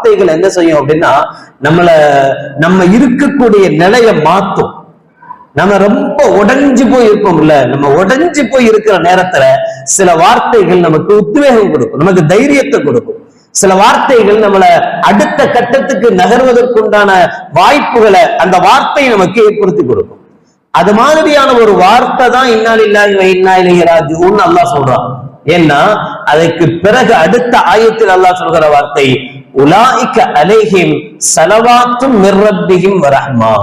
வார்த்தைகள் என்ன செய்யும் அப்படின்னா நம்மள நம்ம இருக்கக்கூடிய நிலையை மாத்தும். நம்ம ரொம்ப உடஞ்சு போய் இருப்போம்ல நம்ம உடஞ்சு போய் இருக்கிற நேரத்துல சில வார்த்தைகள் நமக்கு உத்வேகம் கொடுக்கும் நமக்கு தைரியத்தை கொடுக்கும். சில வார்த்தைகள் நம்மள அடுத்த கட்டத்துக்கு நகர்வதற்குண்டான வாய்ப்புகளை அந்த வார்த்தை நமக்கு ஏற்படுத்தி கொடுக்கும். அது மாதிரியான ஒரு வார்த்தை தான் இன்னால் இல்லாத இன்னா இளையராஜுன்னு ராஜிஊன் அல்லாஹ் சொல்றான். ஏன்னா அதுக்கு பிறகு அடுத்த ஆயத்தில் அல்லாஹ் சொல்கிற வார்த்தை உலாயிக்க அலைஹிம் சலவாத்தும் மிர்ரப்பிஹிம் வரஹ்மா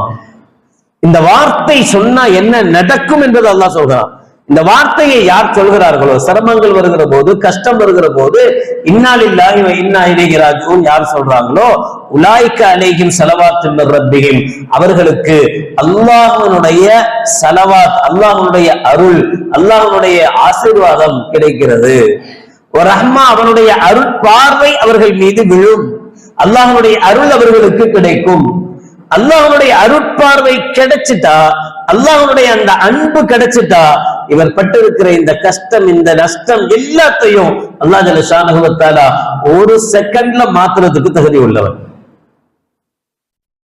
இந்த வார்த்தை சொன்னா என்ன நடக்கும் என்பது அல்லாஹ் சொல்கிறான் இந்த வார்த்தையை யார் சொல்கிறார்களோ சிரமங்கள் வருகிற போது கஷ்டம் வருகிற போது இன்னாலில்லாஹி இன்னா இலைஹி யார் சொல்றாங்களோ உலாய்க்க அலைஹிம் சலவாத்து ரப்பிஹிம் அவர்களுக்கு அல்லாஹனுடைய சலவாத் அல்லாஹனுடைய அருள் அல்லாஹனுடைய ஆசீர்வாதம் கிடைக்கிறது. ரஹ்மா அவனுடைய அருள் பார்வை அவர்கள் மீது விழும். அல்லாஹனுடைய அருள் அவர்களுக்கு கிடைக்கும். அல்லாஹனுடைய அருட்பார்வை கிடைச்சிட்டா அல்லாஹனுடைய அந்த அன்பு கிடைச்சிட்டா இவர் பட்டிருக்கிற இந்த கஷ்டம் இந்த நஷ்டம் எல்லாத்தையும் அல்லாஹ் ஜல்ல ஷானஹு ஒரு செகண்ட்ல மாத்துறதுக்கு தகுதி உள்ளவர்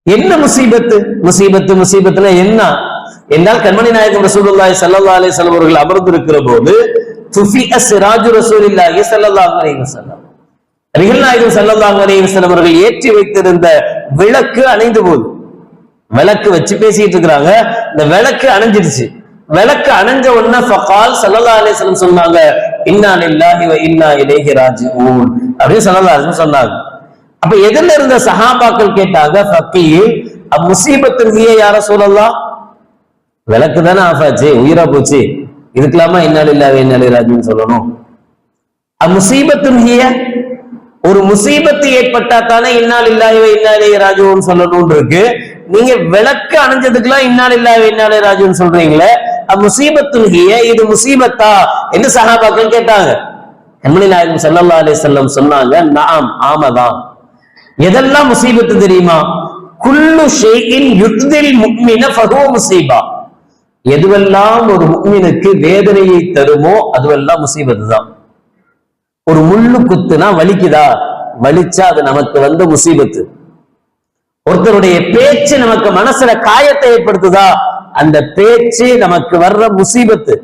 என்ன முசீபத்து? முசீபத்து முசீபத்துல என்ன? என்றால் கண்மணி நாயகம் ரசூலுல்லாஹி ஸல்லல்லாஹு அலைஹி வஸல்லம் அவர்கள் அமர்ந்திருக்கிற போது துஃபிஅ சிராஜு ரசூலில்லாஹி ஸல்லல்லாஹு அலைஹி வஸல்லம். நபிகள் நாயகம் ஸல்லல்லாஹு அலைஹி வஸல்லம் அவர்கள் ஏற்றி வைத்திருந்த விளக்கு அணைந்து போகுது. விளக்கு வச்சு பேசிட்டு இருக்கிறாங்க. இந்த விளக்கு அணைஞ்சிடுச்சு விளக்கு அணைஞ்ச உடனே ஃபகால் ஸல்லல்லாஹு அலைஹி வஸல்லம் சொன்னாங்க இன்னா லில்லாஹி வ இன்னா இலைஹி ராஜிஊன். அப்படின்னு ஸல்லல்லாஹு அலைஹி சொன்னாங்க. அப்ப எதிரில் இருந்த சஹாபாக்கள் கேட்டாங்க ஃபக்கீல் முசீபத்தின் ஹிய யார சொல்லலாம் விளக்கு தானே ஆஃப் ஆச்சு? உயிரா போச்சு. இதுக்கெல்லாமா இன்னால இல்லாத இன்னாலே ராஜுன்னு சொல்லணும். முசீபத்தின் ஒரு முசீபத்து ஏற்பட்டா தானே இன்னால் இல்லாயவே இன்னாலே ராஜுன்னு சொல்லணும்னு இருக்கு. நீங்க விளக்கு அணைஞ்சதுக்கெல்லாம் இன்னால் இல்லாத இன்னாலே ராஜுன்னு சொல்றீங்களே? முசீபத்துன் இது முசீபத்தா? என்று சகாபாக்கள் கேட்டாங்க? கண்மணி நாயகம் ஸல்லல்லாஹு அலி செல்லம் சொன்னாங்க நாம் ஆமதான். எதெல்லாம் முசீபத்து தெரியுமா? குல்லு ஷைஇன் யுத்தில் முக்மின ஃபஹுவ முசீபா. எதுவெல்லாம் ஒரு முக்மினுக்கு வேதனையை தருமோ அதுவெல்லாம் முசீபத்து தான் ஒரு முள்ளு குத்துனா வலிக்குதா? வலிச்சா அது நமக்கு வந்த முசீபத்து. ஒருத்தருடைய பேச்சு நமக்கு மனசுல காயத்தை ஏற்படுத்துதா? அந்த பேச்சு நமக்கு வர்ற முசீபத்து.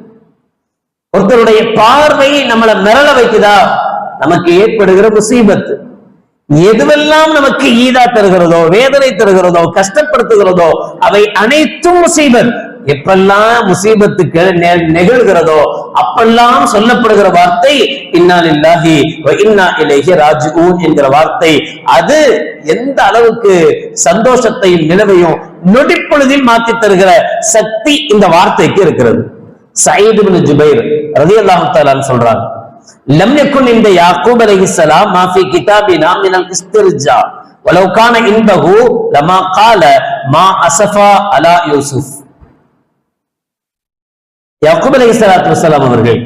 ஒருத்தருடைய பார்வை நம்மளை மிரள வைக்குதா? நமக்கு ஏற்படுகிற முசீபத்து. எதுவெல்லாம் நமக்கு ஈதா தருகிறதோ வேதனை தருகிறதோ கஷ்டப்படுத்துகிறதோ அவை அனைத்தும் முசீபத். எப்பெல்லாம் முசீபத்துக்கு நெ- நிகழ்கிறதோ அப்பெல்லாம் சொல்லப்படுகிற வார்த்தை இன்னா லில்லாஹி வ இன்னா இலைஹி ராஜிஊன் என்கிற வார்த்தை அது எந்த அளவுக்கு சந்தோஷத்தையும் நிலவையும் நொடிப்பொழுதில் மாத்தி தருகிற சக்தி இந்த வார்த்தைக்கு இருக்கிறது சயீத் இப்னு ஜுபைர் ரலியல்லாஹு தஆலான்னு சொல்றாங்க لم يكن عند يعقوب عليه السلام ما في كتابنا من الاسترجاع ولو كان عنده لما قال ما اسفا على يوسف யாக்கூப் அலி சலாத்து வசலாம் அவர்கள்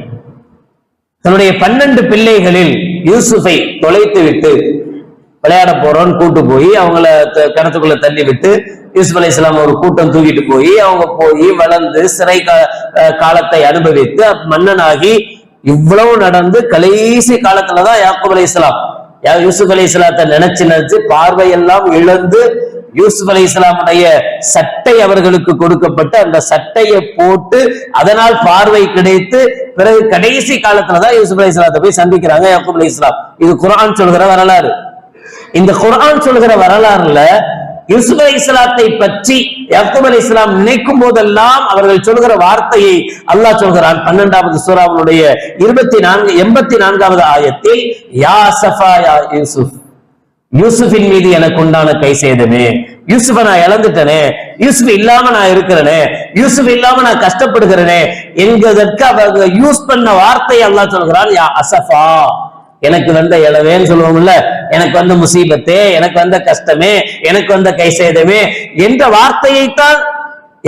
தன்னுடைய பன்னெண்டு பிள்ளைகளில் யூசுஃபை தொலைத்து விட்டு விளையாட போறோம்னு கூட்டு போய் அவங்கள கிணத்துக்குள்ள தள்ளி விட்டு யூசுப் அலைஹிஸ்ஸலாம் ஒரு கூட்டம் தூக்கிட்டு போய் அவங்க போய் வளர்ந்து சிறை அஹ் காலத்தை அனுபவித்து மன்னனாகி இவ்வளவு நடந்து கடைசி காலத்துலதான் யாக்கூப் அலி யா யூசுப் அலைஹிஸ்ஸலாத்தை நினைச்சு நினைச்சு பார்வையெல்லாம் இழந்து யூசுப் அலி இஸ்லாமுடைய சட்டை அவர்களுக்கு கொடுக்கப்பட்டு அந்த சட்டையை போட்டு அதனால் பார்வை கிடைத்து பிறகு கடைசி காலத்துலதான் யூசுப் அலி இஸ்லாத்தை போய் சந்திக்கிறாங்க யாக்கூப் அலி இஸ்லாம். இது குரான் சொல்கிற வரலாறு. இந்த குரான் சொல்கிற வரலாறுல யூசுப் அலி இஸ்லாத்தை பற்றி யாக்கூப் அலி இஸ்லாம் நினைக்கும் போதெல்லாம் அவர்கள் சொல்கிற வார்த்தையை அல்லாஹ் சொல்கிறான். பன்னெண்டாவது சூறாவுடைய இருபத்தி நான்கு எண்பத்தி நான்காவது ஆயத்தில் யா சஃபா யா யூசுப். யூசுஃபின் மீது எனக்கு உண்டான கை சேதமே. யூசுஃப நான் இழந்துட்டனே. யூசுப் இல்லாம நான் இருக்கிறேனே. யூசுப் இல்லாம நான் கஷ்டப்படுகிறேனே. என்கிறதற்கு அவங்க யூஸ் பண்ண வார்த்தை எல்லாம் சொல்கிறான் யா அசஃபா எனக்கு வந்த இளவேன்னு சொல்லுவோம்ல. எனக்கு வந்த முசீபத்தே எனக்கு வந்த கஷ்டமே எனக்கு வந்த கை சேதமே என்ற வார்த்தையைத்தான்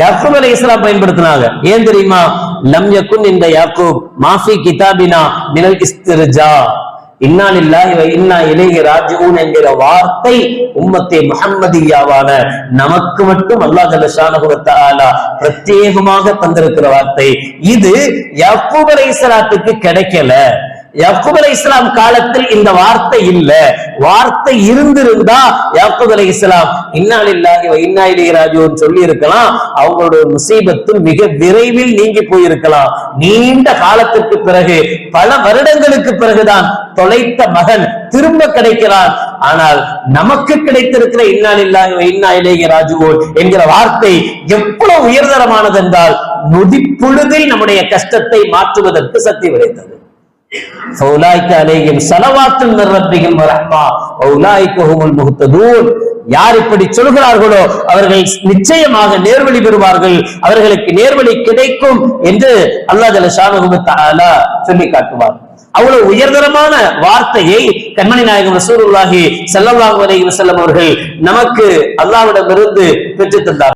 யாக்கூப் அலி இஸ்லாம் பயன்படுத்தினாங்க. ஏன் தெரியுமா? லம் யக்குன் இந்த யாக்கூப் மாஃபி கிதாபினா மினல் இஸ்திர்ஜா. இன்னா லில்லாஹி வ இன்னா இலைஹி என்கிற வார்த்தை உம்மத்தே முஹம்மதியாவான நமக்கு மட்டும் அல்லாஹ் ஜல்ல ஷானஹு வ பிரத்யேகமாக தந்திருக்கிற வார்த்தை. இது யாக்கூப் அலைஹிஸ்ஸலாத்துக்கு கிடைக்கல. யாக்கூப் அலை இஸ்லாம் காலத்தில் இந்த வார்த்தை இல்ல. வார்த்தை இருந்திருந்தா யாக்கூப் அலை இஸ்லாம் இன்னாலில்லாஹி வ இன்னா இலைஹி சொல்லி இருக்கலாம் அவங்களுடைய முசீபத்து மிக விரைவில் நீங்கி போயிருக்கலாம். நீண்ட காலத்திற்கு பிறகு பல வருடங்களுக்கு பிறகுதான் தொலைத்த மகன் திரும்ப கிடைக்கிறான். ஆனால் நமக்கு கிடைத்திருக்கிற இன்னாலில்லாஹி வ இன்னா இலைஹி ராஜிஊன் என்கிற வார்த்தை எவ்வளவு உயர்தரமானது என்றால் நொதிப்பொழுதில் நம்முடைய கஷ்டத்தை மாற்றுவதற்கு சக்தி விளைத்தது فأولئك عليهم صلوات من ربهم ورحمة وأولئك هم المهتدون யார் இப்படி சொல்கிறார்களோ அவர்கள் நிச்சயமாக நேர்வழி பெறுவார்கள் அவர்களுக்கு நேர்வழி கிடைக்கும் என்று அல்லாஹ் ஜல்ல ஷானஹு தஆலா சொல்லி காட்டுவார் அவ்வளவு உயர்தரமான வார்த்தையை கண்மணி நாயகம் ரசூலுல்லாஹி ஸல்லல்லாஹு அலைஹி வஸல்லம் அவர்கள் நமக்கு அல்லாஹ்விடமிருந்து பெற்றுத் தந்தார்